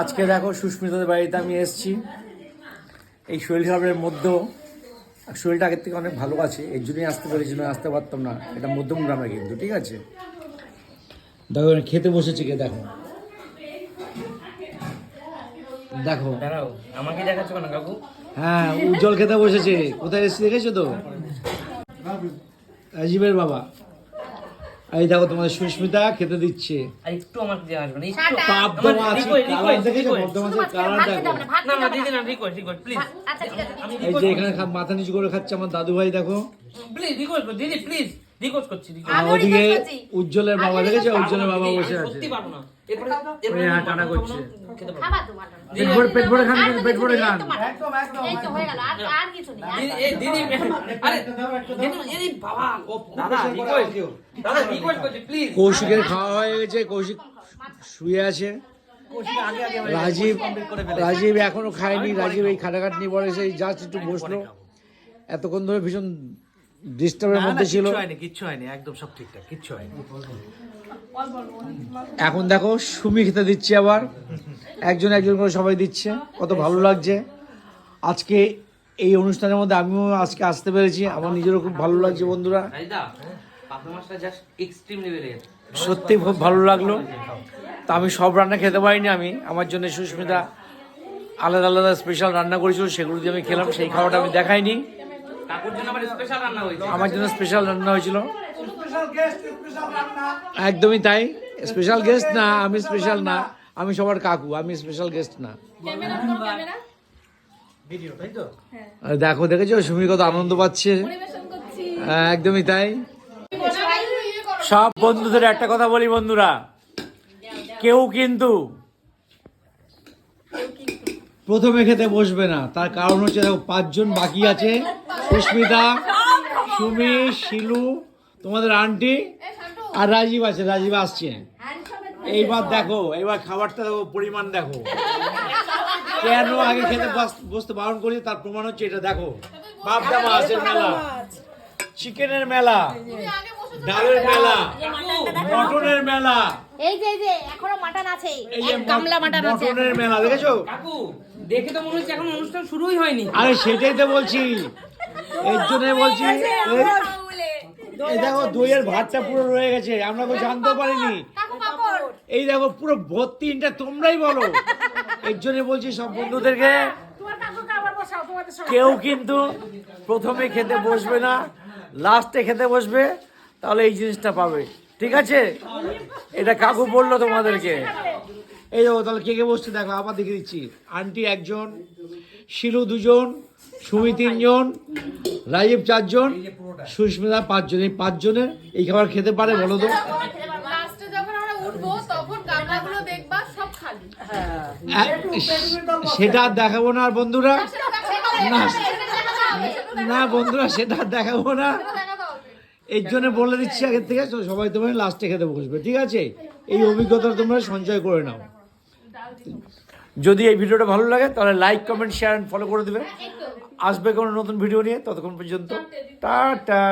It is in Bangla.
আজকে দেখো সুস্মিতাদের বাড়িতে আমি এসেছি। এই শরীর খারাপের মধ্যেও শরীরটা আগের থেকে অনেক ভালো আছে। এর জন্যই আসতে পেরেছি না আসতে পারতাম না। এটা মধ্যম গ্রামে কিন্তু ঠিক আছে? দেখো খেতে বসেছি কে দেখো। দেখো। আমাকে দেখাচ্ছ কেন কাকু? হ্যাঁ উজ্জ্বল খেতে বসেছে। কোথায় এসেছি দেখেছ তো? রাজীবের বাবা। এই দেখো তোমাদের সুস্মিতা খেতে দিচ্ছে। আর একটু আমার দিকে আসবে না একটু পাবদমা আছে কালার request, দেখেছ request. পাবদমাছের না না দিদি না রিকোয়েস্ট রিকোয়েস্ট প্লিজ আচ্ছা ঠিক আছে এই যে এখানে মাথা নিচু করে খাচ্ছে আমার দাদু ভাই দেখো প্লিজ রিকোয়েস্ট দিদি প্লিজ রিকোয়েস্ট করছি ওদিকে উজ্জ্বলের বাবা দেখেছ? উজ্জ্বলের বাবা বসে আছে। সত্যি পারব না। এরপরে এরপরে টানা করছে। খাব না, খেতে পারব না। খাবার তো মাটন পেট ভরে পেট ভরে খান আর কিন্তু তো পেট ভরে খান। এই তো এই তো হয়ে গেল আর আর কিছু নেই এই দিদি আরে এই বাবা ও দাদা রিকোয়েস্ট দাদা রিকোয়েস্ট করছি প্লিজ কৌশিকের খাওয়া হয়ে গেছে কৌশিক শুয়ে আছে। রাজীব রাজীব এখনও খায়নি রাজীব এই খাটাখাটনি পরে সেই জাস্ট একটু বসল। এতক্ষণ ধরে ভীষণ ডিস্টার্বের মধ্যে ছিল কিচ্ছু হয়নি একদম সব ঠিকঠাক কিচ্ছু হয়নি। এখন দেখো সুমি খেতে দিচ্ছে আবার। একজন একজন করে সবাই দিচ্ছে কত ভালো লাগছে। আজকে এই অনুষ্ঠানের মধ্যে আমিও আজকে আসতে পেরেছি আমার নিজেরও খুব ভালো লাগছে বন্ধুরা। সত্যি খুব ভালো লাগল। তা আমি সব রান্না খেতে পারিনি আমি আমার জন্য সুস্মিতা আলাদা আলাদা স্পেশাল রান্না করেছিল সেগুলো দিয়ে আমি খেলাম সেই খাওয়াটা আমি দেখাইনি। আমার জন্য স্পেশাল রান্না হয়েছিল। একদমই তাই। স্পেশাল গেস্ট না আমি স্পেশাল না। আমি সবার কাকু আমি স্পেশাল গেস্ট না। ভিডিও তাই তো? আর দেখো দেখেছ? সুমি কত আনন্দ পাচ্ছে। হ্যাঁ, একদমই তাই। সব বন্ধুদের একটা কথা বলি বন্ধুরা। কেউ কিন্তু প্রথমে খেতে বসবে না। তার কারণ হচ্ছে দেখো পাঁচজন বাকি আছে। সুস্মিতা সুমি শিলু তোমাদের আন্টি আর রাজীব আছে রাজীব আসছে। এইবার দেখো এইবার খাবারটা দেখো পরিমাণ দেখো। কেন আগে খেতে বস- বসতে বারণ করি তার প্রমাণ হচ্ছে এটা দেখো। বাপদা মাছের মেলা। চিকেনের মেলা। ডালের মেলা। মটনের মেলা। এই যে এই যে এখনও মাটন আছে এক গামলা মাটন আছে। মটনের মেলা দেখেছ? কাকু দেখে তো মনে হচ্ছে এখন অনুষ্ঠান শুরুই হয়নি। আরে সেটাই তো বলছি। এর জন্য বলছি এই- দেখো দইয়ের ভাতটা পুরো রয়ে গেছে আমরা তো জানতেও পারিনি। এই দেখো পুরো ভর্তি এটা তোমরাই বলো। এর জন্য বলছি সব বন্ধুদেরকে কেউ কিন্তু প্রথমে খেতে বসবে না লাস্টে খেতে বসবে তাহলে এই জিনিসটা পাবে। ঠিক আছে? এটা কাকু বলল তোমাদেরকে। এই দেখো তাহলে কে কে বসছে? দেখো আবার দেখে দিচ্ছি। আন্টি একজন শিলু দুজন সুমি তিনজন রাজীব চারজন সুস্মিতা পাঁচজন। এই পাঁচজনের এই খাবার খেতে পারে বলো তো। আহ, সেটা দেখাবো না আর বন্ধুরা। না না বন্ধুরা সেটা দেখাবো না। এর জন্য বলে দিচ্ছি আগের থেকে সবাই তোমার লাস্টে খেতে বসবে ঠিক আছে? এই অভিজ্ঞতা তোমরা সঞ্চয় করে নাও। যদি এই ভিডিওটা ভালো লাগে তাহলে like comment share and follow করে দেবে আসবে কোনো নতুন ভিডিও নিয়ে ততক্ষণ পর্যন্ত। টাটা